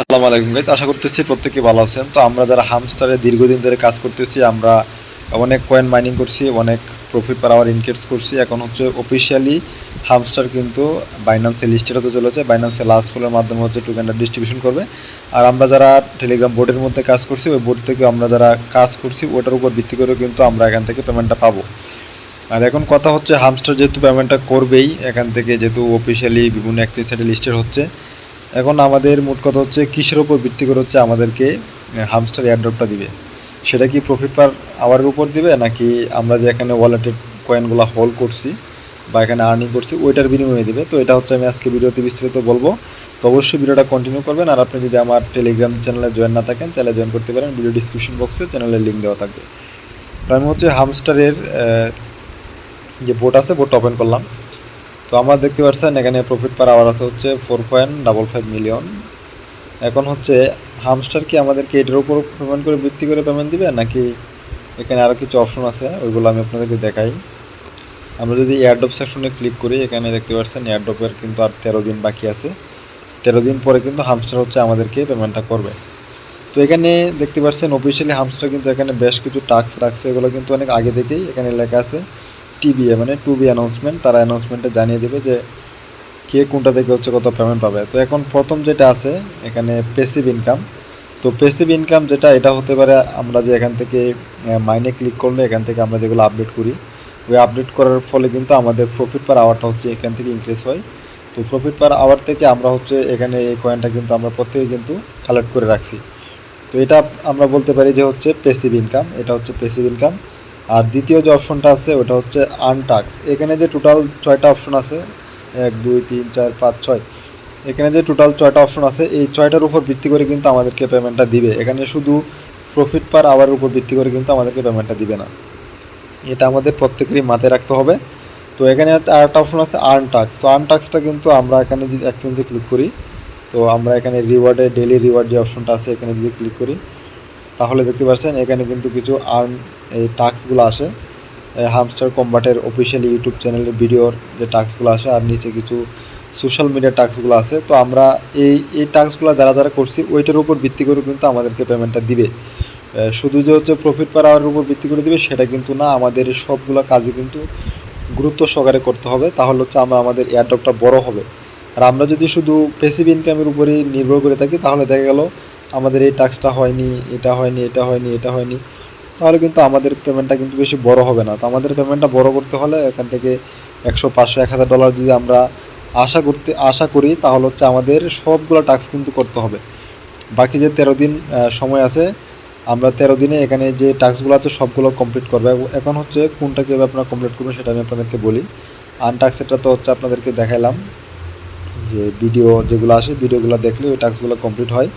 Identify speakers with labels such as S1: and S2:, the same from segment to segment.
S1: আসসালামু আলাইকুম গাইজ আশা করতেছি প্রত্যেকে ভালো আছেন। তো আমরা যারা হামস্টারে দীর্ঘদিন ধরে কাজ করতেছি, আমরা অনেক কয়েন মাইনিং করছি, অনেক প্রফিট পার আওয়ার ইনকেটস করছি। এখন হচ্ছে অফিসিয়ালি হামস্টার কিন্তু বাইন্যান্সে লিস্টেড হতে চলেছে। বাইন্যান্সে লাস্ট ফলের মাধ্যমে হচ্ছে টোকেনটা ডিস্ট্রিবিউশন করবে। আর আমরা যারা টেলিগ্রাম বোর্ডের মধ্যে কাজ করছি, ওই বোর্ড থেকে আমরা যারা কাজ করছি, ওটার উপর ভিত্তি করে কিন্তু আমরা এখান থেকে পেমেন্টটা পাবো। আর এখন কথা হচ্ছে হামস্টার যেহেতু পেমেন্টটা করবেই, এখান থেকে যেহেতু অফিসিয়ালি বিভিন্ন এক্সচেঞ্জ সাইটে লিস্টেড হচ্ছে এখন আমাদের মোট কথা হচ্ছে, কিসের উপর ভিত্তি করে হচ্ছে আমাদেরকে হামস্টার এয়ারড্রপটা দিবে? সেটা কি প্রফিট পার আওয়ারের উপর দিবে, নাকি আমরা যে এখানে ওয়ালেটের কয়েনগুলো হোল্ড করছি বা এখানে আর্নিং করছি, ওইটার বিনিময়ে দিবে? তো এটা হচ্ছে আমি আজকে ভিডিওতে বিস্তারিত বলব। তো অবশ্যই ভিডিওটা কন্টিনিউ করবেন, আর আপনি যদি আমার টেলিগ্রাম চ্যানেলে জয়েন না থাকেন চ্যানেলে জয়েন করতে পারেন। ভিডিও ডিসক্রিপশন বক্সে চ্যানেলের লিঙ্ক দেওয়া থাকবে। তো আমি হচ্ছে হামস্টারের যে বোট আছে বোটটা ওপেন করলাম। তো আমরা দেখতে পাচ্ছেন, এখানে প্রফিট পার আওয়ার আছে হচ্ছে four point double five million এখন হচ্ছে হামস্টার কি আমাদেরকে এটার উপর পেমেন্ট করে ভিত্তি করে পেমেন্ট দিবে, নাকি এখানে আরও কিছু অপশন আছে? ওইগুলো আমি আপনাদেরকে দেখাই। আমরা যদি এয়ারড্রপ সেকশনে ক্লিক করি, এখানে দেখতে পাচ্ছেন এয়ারড্রপের কিন্তু আর তেরো দিন বাকি আছে। তেরো দিন পরে কিন্তু হামস্টার হচ্ছে আমাদেরকে পেমেন্টটা করবে। তো এখানে দেখতে পাচ্ছেন অফিসিয়ালি হামস্টার কিন্তু এখানে বেশ কিছু টাস্ক রাখছে, এগুলো কিন্তু অনেক আগে থেকেই এখানে লেখা আছে। টিবিএ মানে টু বি অ্যানাউন্সমেন্ট তারা অ্যানাউন্সমেন্টে জানিয়ে দেবে যে কে কোনটা থেকে হচ্ছে কত পেমেন্ট পাবে। তো এখন প্রথম যেটা আছে, এখানে পেসিভ ইনকাম তো পেসিভ ইনকাম যেটা, এটা হতে পারে আমরা যে এখান থেকে মাইনে ক্লিক করলে এখান থেকে আমরা যেগুলো আপডেট করি, ওই আপডেট করার ফলে কিন্তু আমাদের প্রফিট পার আওয়ারটা হচ্ছে এখান থেকে ইনক্রিজ হয়। তো প্রফিট পার আওয়ার থেকে আমরা হচ্ছে এখানে এই কয়েনটা কিন্তু আমরা প্রত্যেকে কিন্তু কালেক্ট করে রাখছি। তো এটা আমরা বলতে পারি যে হচ্ছে পেসিভ ইনকাম এটা হচ্ছে পেসিভ ইনকাম আর দ্বিতীয় যে অপশনটা আছে, ওটা হচ্ছে আনটাক্স এখানে যে টোটাল ছয়টা অপশন আছে, এক, দুই, তিন, চার, পাঁচ, ছয়, এখানে যে টোটাল ছয়টা অপশন আছে, এই ছয়টার উপর ভিত্তি করে কিন্তু আমাদেরকে পেমেন্টটা দিবে। এখানে শুধু প্রফিট পার আওয়ারের উপর ভিত্তি করে কিন্তু আমাদেরকে পেমেন্টটা দিবে না। এটা আমাদের প্রত্যেকেরই মাথায় রাখতে হবে। তো এখানে হচ্ছে আরেকটা অপশন আছে আর্ন টাক্স তো আর্ন টাক্সটা কিন্তু আমরা এখানে যদি এক্সচেঞ্জে ক্লিক করি, তো আমরা এখানে রিওয়ার্ডে ডেলি রিওয়ার্ড যে অপশনটা আছে, এখানে যদি ক্লিক করি তাহলে দেখতে পাচ্ছেন, এখানে কিন্তু কিছু আর্ন এই টাস্কগুলো আসে। হামস্টার কম্বাটের অফিসিয়াল ইউটিউব চ্যানেলের ভিডিওর যে টাস্কগুলো আসে, আর নিচে কিছু সোশ্যাল মিডিয়া টাস্কগুলো আছে। তো আমরা এই এই টাস্কগুলো যারা যারা করছি, ওইটার উপর ভিত্তি করে কিন্তু আমাদেরকে পেমেন্টটা দিবে। শুধু যে হচ্ছে প্রফিট পার আওয়ারের উপর ভিত্তি করে দিবে, সেটা কিন্তু না, আমাদের সবগুলো কাজে কিন্তু গুরুত্ব সহকারে করতে হবে। তাহলে হচ্ছে আমরা আমাদের এয়ারড্রপটা বড় হবে। আর আমরা যদি শুধু পেসিভ ইনকামের উপরেই নির্ভর করে থাকি, তাহলে দেখা গেল আমাদের এই টাস্কটা হয়নি, এটা হয়নি এটা হয়নি এটা হয়নি, তাহলে কিন্তু আমাদের পেমেন্টটা কিন্তু বেশি বড় হবে না। তো আমাদের পেমেন্টটা বড় করতে হলে এখান থেকে একশো পাঁচশো, এক হাজার ডলার যদি আমরা আশা করতে, আশা করি, তাহলে হচ্ছে আমাদের সবগুলো টাস্ক কিন্তু করতে হবে। বাকি যে তেরো দিন সময় আছে, আমরা তেরো দিনে এখানে যে টাস্কগুলো আছে, সবগুলো কমপ্লিট করবে। এখন হচ্ছে কোনটা কীভাবে আপনারা কমপ্লিট করবেন, সেটা আমি আপনাদেরকে বলি। আনটাক্স এটা তো হচ্ছে আপনাদেরকে দেখালাম যে ভিডিও যেগুলো আসে ভিডিওগুলো দেখলে ওই টাস্কগুলো কমপ্লিট হয়।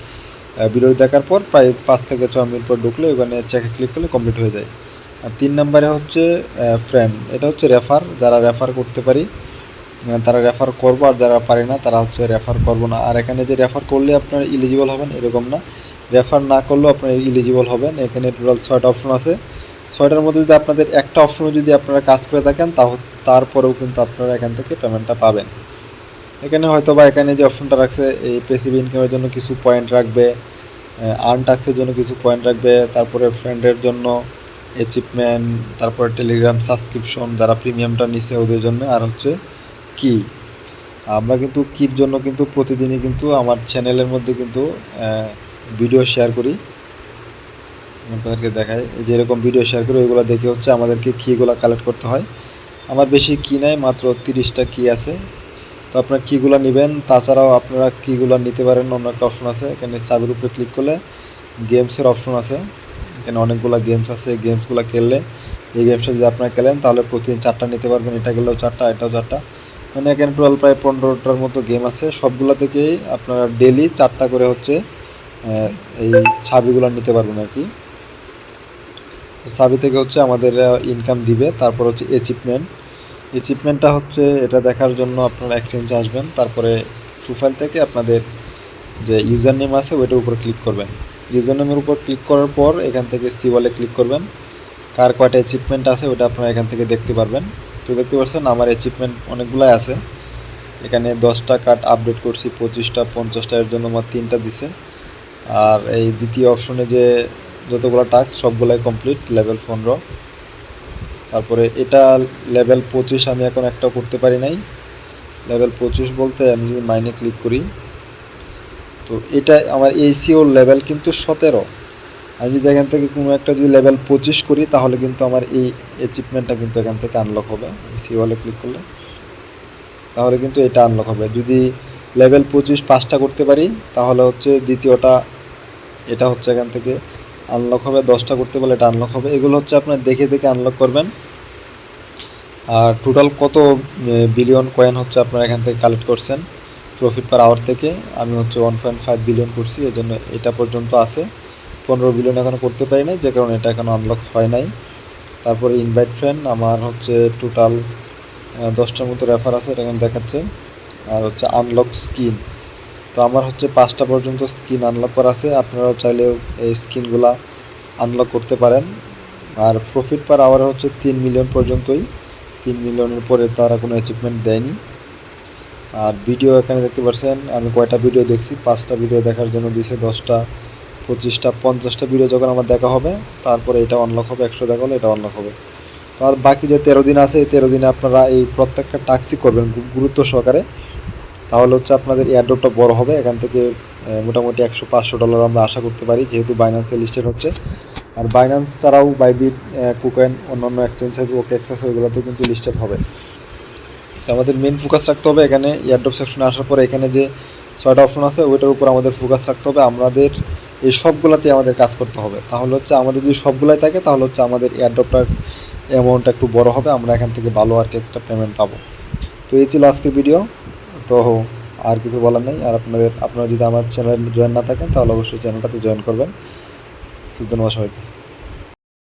S1: ভিডিও দেখার পর প্রায় পাঁচ থেকে ছ মিনিট পর ঢুকলে ওখানে চেকে ক্লিক করলে কমপ্লিট হয়ে যায়। আর তিন নম্বরে হচ্ছে ফ্রেন্ড এটা হচ্ছে রেফার যারা রেফার করতে পারি তারা রেফার করব আর যারা পারে না, তারা হচ্ছে রেফার করব না। আর এখানে যে রেফার করলে আপনার ইলিজিবল হবেন, এরকম না। রেফার না করলেও আপনার ইলিজিবল হবেন। এখানে টোটাল ছয়টা অপশন আছে। ছয়টার মধ্যে যদি আপনাদের একটা অপশনে যদি আপনারা কাজ করে থাকেন তা তারপরেও কিন্তু আপনারা এখান থেকে পেমেন্টটা পাবেন। এখানে হয়তো বা এখানে যে অপশনটা রাখছে, এই পেসিভ ইনকামের জন্য কিছু পয়েন্ট রাখবে আর্ন টাক্সের জন্য কিছু পয়েন্ট রাখবে, তারপরে ফ্রেন্ডের জন্য অ্যাচিভমেন্ট তারপরে টেলিগ্রাম সাবস্ক্রিপশন যারা প্রিমিয়ামটা নিছে ওদের জন্য, আর হচ্ছে কি আমরা কিন্তু কির জন্য কিন্তু প্রতিদিনই কিন্তু আমার চ্যানেলের মধ্যে কিন্তু ভিডিও শেয়ার করি। আপনাদেরকে দেখাই যেরকম ভিডিও শেয়ার করি, ওইগুলো দেখে হচ্ছে আমাদেরকে কিগুলো কালেক্ট করতে হয়। আমার বেশি কি নাই, মাত্র তিরিশটা কি আছে। তো আপনারা কীগুলো নেবেন। তাছাড়াও আপনারা কীগুলো নিতে পারেন, অন্য একটা অপশন আছে। এখানে চাবির উপরে ক্লিক করলে গেমসের অপশন আছে। এখানে অনেকগুলো গেমস আছে গেমসগুলো খেললে। এই গেমসটা যদি আপনারা খেলেন, তাহলে প্রতিদিন চারটা নিতে পারবেন। এটা গেলেও চারটা, এটাও চারটা। মানে এখানে টোটাল প্রায় পনেরোটার মতো গেম আছে। সবগুলো থেকেই আপনারা ডেলি চারটা করে হচ্ছে এই ছাবিগুলো নিতে পারবেন আর কি। ছাবি থেকে হচ্ছে আমাদের ইনকাম দিবে। তারপর হচ্ছে অ্যাচিভমেন্ট অ্যাচিভমেন্টটা হচ্ছে এটা দেখার জন্য আপনারা এক্সচেঞ্জে আসবেন। তারপরে প্রোফাইল থেকে আপনাদের যে ইউজার নেম আছে, ওইটার উপর ক্লিক করবেন। ইউজার নেমের উপর ক্লিক করার পর এখান থেকে সি ওয়ালে ক্লিক করবেন। কার কয়টা অ্যাচিভমেন্ট আছে ওটা আপনারা এখান থেকে দেখতে পারবেন। তো দেখতে পাচ্ছেন, আমার অ্যাচিভমেন্ট অনেকগুলাই আছে। এখানে দশটা কার্ড আপডেট করছি, পঁচিশটা, পঞ্চাশটা, এর জন্য আমার তিনটা দিছে। আর এই দ্বিতীয় অপশনে যে যতগুলো টাস্ক সবগুলাই কমপ্লিট লেভেল পনেরো। তারপরে এটা লেভেল পঁচিশ আমি এখন একটাও করতে পারি নাই। লেভেল পঁচিশ বলতে আমি যদি মাইনে ক্লিক করি। তো এটা আমার এইসিও লেভেল কিন্তু সতেরো। আমি যদি এখান থেকে কোনো একটা যদি লেভেল পঁচিশ করি, তাহলে কিন্তু আমার এই অ্যাচিভমেন্টটা কিন্তু এখান থেকে আনলক হবে। সি ওয়ালে ক্লিক করলে। তাহলে কিন্তু এটা আনলক হবে। যদি লেভেল পঁচিশ পাঁচটা করতে পারি, তাহলে হচ্ছে দ্বিতীয়টা, এটা হচ্ছে এখান থেকে আনলক হবে, দশটা করতে পারলে এটা আনলক হবে। এগুলো হচ্ছে আপনার দেখে দেখে আনলক করবেন। আর টোটাল কত বিলিয়ন কয়েন হচ্ছে আপনারা এখান থেকে কালেক্ট করছেন? প্রফিট পার আওয়ার থেকে। আমি হচ্ছে ওয়ান পয়েন্ট ফাইভ বিলিয়ন করছি এই জন্য এটা পর্যন্ত আছে। পনেরো বিলিয়ন এখনও করতে পারি নাই, যে কারণে এটা এখনও আনলক হয় নাই। তারপরে ইনভাইট ফ্রেন্ড আমার হচ্ছে টোটাল দশটার মতো রেফার আছে, এটা এখন দেখাচ্ছে। আর হচ্ছে আনলক স্কিন তো আমার হচ্ছে পাঁচটা পর্যন্ত স্কিন আনলক করা আছে। আপনারাও চাইলে এই স্কিনগুলা আনলক করতে পারেন। আর প্রফিট পার আওয়ার হচ্ছে তিন মিলিয়ন পর্যন্তই। তিন মিলিয়নের পরে তারা কোনো অ্যাচিভমেন্ট দেয়নি। আর ভিডিও এখানে দেখতে পাচ্ছেন, আমি কয়টা ভিডিও দেখছি? পাঁচটা ভিডিও দেখার জন্য দিয়েছে দশটা, পঁচিশটা, পঞ্চাশটা ভিডিও যখন আমার দেখা হবে, তারপরে এটা অনলক হবে, একশো দেখা হলে এটা অনলক হবে। তো আর বাকি যে তেরো দিন আছে, এই তেরো দিনে আপনারা এই প্রত্যেকটা টাক্সই করবেন গুরুত্ব সহকারে। তাহলে হচ্ছে আপনাদের এয়ারড্রপটা বড় হবে, এখান থেকে মোটামুটি একশো পাঁচশো ডলার আমরা আশা করতে পারি, যেহেতু বাইন্যান্সে লিস্টেড হচ্ছে। আর বাইন্যান্স তারাও বাইবিট কুকয়েন অন্যান্য এক্সচেঞ্জ আছে ওকে এক্সেস ওইগুলোতেও কিন্তু লিস্টেড হবে। তো আমাদের মেন ফোকাস রাখতে হবে এখানে এয়ারড্রপ সেকশনে আসার পরে এখানে যে ছয়টা অপশন আছে, ওইটার উপর আমাদের ফোকাস রাখতে হবে। আমাদের এই সবগুলাতে আমাদের কাজ করতে হবে। তাহলে হচ্ছে আমাদের যদি সবগুলাই থাকে, তাহলে হচ্ছে আমাদের এয়ারড্রপটার অ্যামাউন্টটা একটু বড় হবে, আমরা এখান থেকে ভালো আর কি একটা পেমেন্ট পাবো। তো এই ছিল আজকের ভিডিও তো আর কিছু বলার নেই। আর আপনাদের, আপনারা যদি আমার চ্যানেল জয়েন না থাকেন, তাহলে অবশ্যই চ্যানেলটাতে জয়েন করবেন। ধন্যবাদ সবাইকে।